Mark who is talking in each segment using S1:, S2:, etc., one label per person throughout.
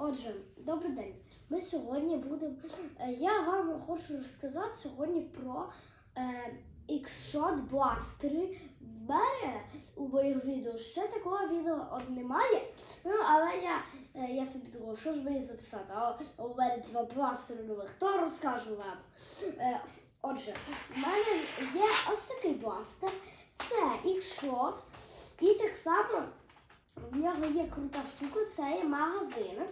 S1: Отже, добрий день. Ми сьогодні будемо. е, Я вам хочу розказати сьогодні про е, X-Shot бластери. В мене у моїх відео ще такого відео немає. Ну, але я, е, я собі думав, що ж мені записати. А у мене два бластери нових, то розкажу вам. Е, Отже, в мене є ось такий бластер. Це X-Shot. І так само в нього є крута штука, це є магазин.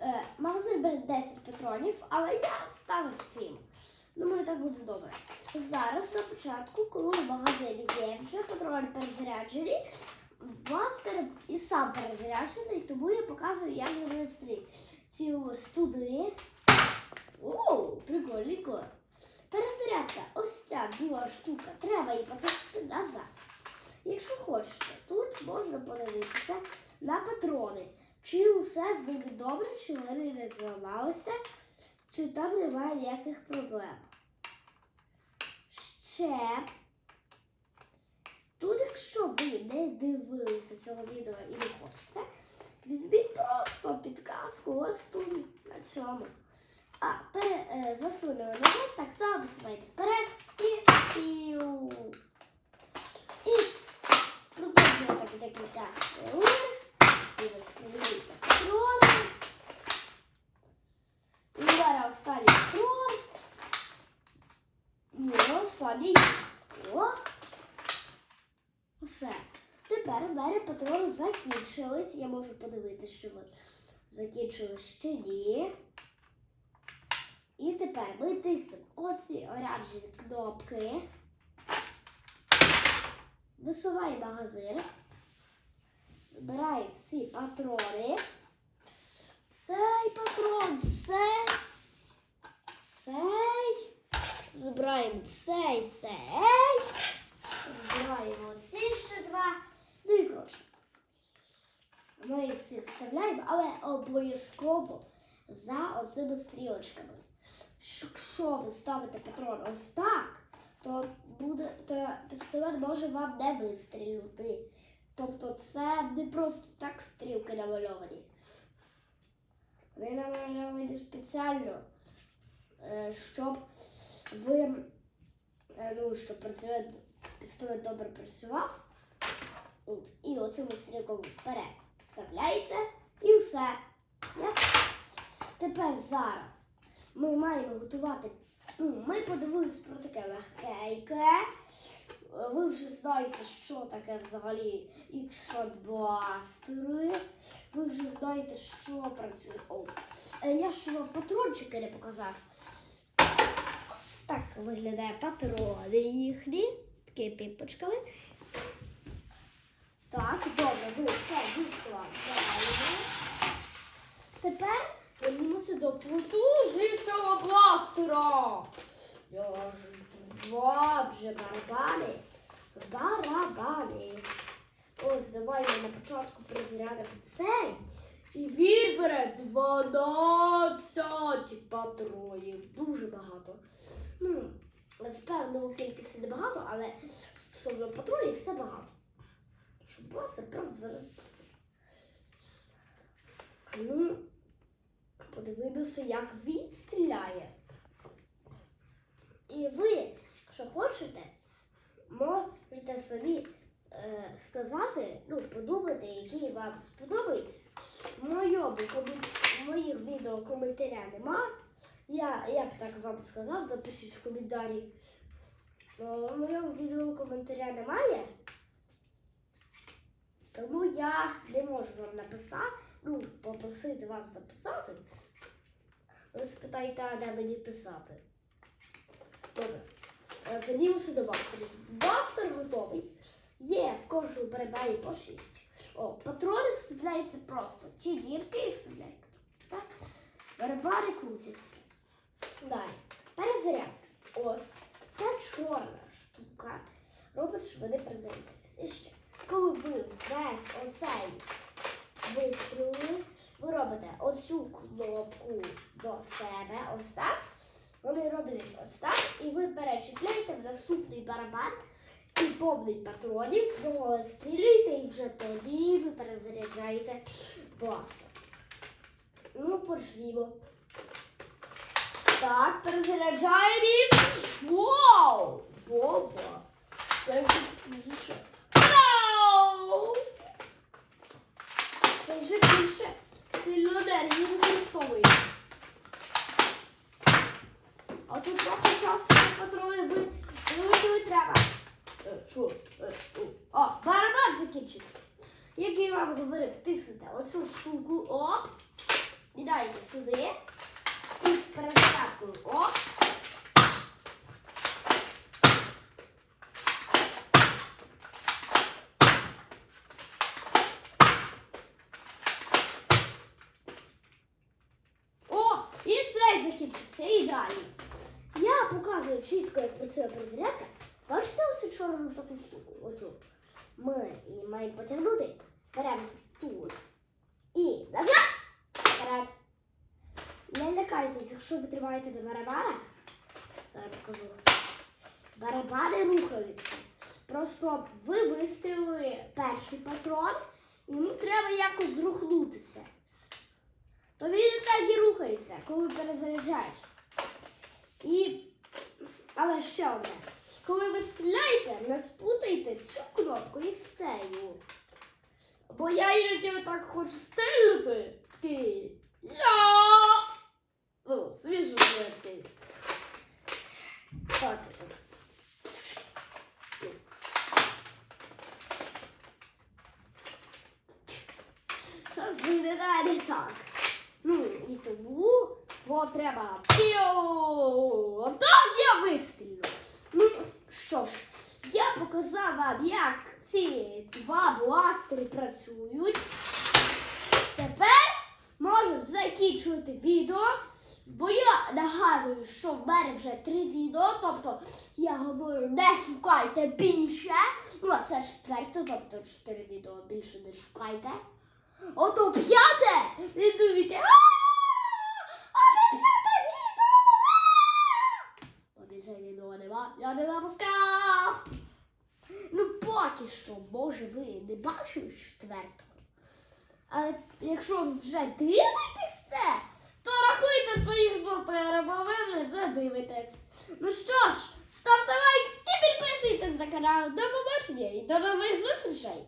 S1: Е, магазин бере 10 патронів, але я вставив 7. Думаю, так буде добре. Зараз на початку, коли в магазині є вже патрони перезаряджені, бластер і сам перезаряджений, тому я показую, як навести ці ось туди. Оу, прикольненько. Перезарядка, ось ця друга штука, треба її потиснути назад. Якщо хочете, тут можна подивитися на патрони. Чи усе з ними добре, чи вони не зламалися, чи там немає ніяких проблем. Ще тут, якщо ви не дивилися цього відео і не хочете, візьміть просто підказку ось тут на цьому. А пере, е, засунули назад, так само вперед і піу. І продовжуємо так хвилин. І вистрілюєте патрони. І зараз останній патрон. Ні. О. Все. Тепер мене патрони закінчились. Я можу подивитися, що вони закінчились чи ні. І тепер ми тиснемо оці оранжеві кнопки. Висуває магазин. Збирає всі патрони. Цей патрон, цей, цей. Збираємо цей, цей. Збираємо ці ще два. Ну і коротше. Ми їх всіх вставляємо, але обов'язково за оцими стрілочками. Якщо ви ставите патрон ось так, то буде то пістолет може вам не вистрілити. Тобто це не просто так стрілки намальовані. Вони намальовані спеціально, е, щоб ви е, ну, щоб пістолет добре працював. От, і оцим стрілком вперед вставляєте і все. Ясно? Тепер зараз ми маємо готувати. Ну, ми подивилися про таке легкейке. Знаєте, що таке взагалі X-Shot. Ви вже знаєте, що працює. О, е, я ще вам патрончики не показав. Ось так виглядає патрони їхні. Такі піпочками. Так, добре, ви все викладаємо. Тепер вернімося до потужнішого бластера. Я ж два вже барабани. Барабани. Ось давайте на початку призарядимо цей. І він бере 12 патронів. Дуже багато. Ну, з певного кількості небагато, але на патронів все багато. Щоб просто 12 патронів. Ну, подивимося, як він стріляє. І ви, якщо хочете, можете собі е, сказати, ну, подумати, який вам сподобається. Моєму моїх відео коментаря нема. Я, я б так вам сказав, напишіть в коментарі. Но в моєму відео коментаря немає. Тому я не можу вам написати, ну, попросити вас написати. Ви спитаєте, де мені писати. Вернімося до бастерів. Бастер готовий. Є в кожному барабані по 6. О, патрони вставляються просто. Ті дірки і вставляють. Так? Барабани крутяться. Далі. Перезарядка. Ось. Це чорна штука. Робить, щоб вони перезарядились. І ще. Коли ви весь оцей вистрілили, ви робите оцю кнопку до себе, ось так. Вони роблять ось так, і ви перечіпляєте в наступний барабан і повний патронів, його стрілюєте, і вже тоді ви перезаряджаєте бластер. Ну, почнімо. Так, перезаряджаємо і... Вау! Бомба! Це вже більше. Вау! Це вже більше сильно енергії використовує. А тут трохи часу патрони ви вилучили треба. Е, Що? Е, о. Барабан закінчився. Як я вам говорив, тиснете оцю штуку, оп, і дайте сюди. І з перезарядкою, оп. О, і цей закінчився, ідеально. Я показую чітко, як працює перезарядка. Бачите оцю чорну таку штуку? Оцю. Ми її маємо потягнути. Беремо тут. І назад. Вперед. Не лякайтесь, якщо ви тримаєте до барабана. Зараз покажу. Барабани рухаються. Просто ви вистрілили перший патрон, йому треба якось зрухнутися. То він так і рухається, коли перезаряджаєш. І. Але ще одне. Коли ви стріляєте, не спутайте цю кнопку із цією. Бо я іноді так хочу стріляти. Такий. Я. Ну, свіжо такий. Так. Щось виглядає не так. Ну, і тому бо треба. Піу! Так я вистрілю. Ну що ж, я показав вам, як ці два бластери працюють. Тепер можемо закінчувати відео. Бо я нагадую, що в мене вже три відео, тобто я говорю, не шукайте більше. Ну, а це четверте, тобто чотири відео більше не шукайте. Ото п'яте! Не думайте. Не напускав. Ну, поки що, може, ви не бачили четвертого. Але якщо вже дивитесь це, то рахуйте своїх ви вже це. Ну що ж, ставте лайк і підписуйтесь на канал. До побачення і до нових зустрічей!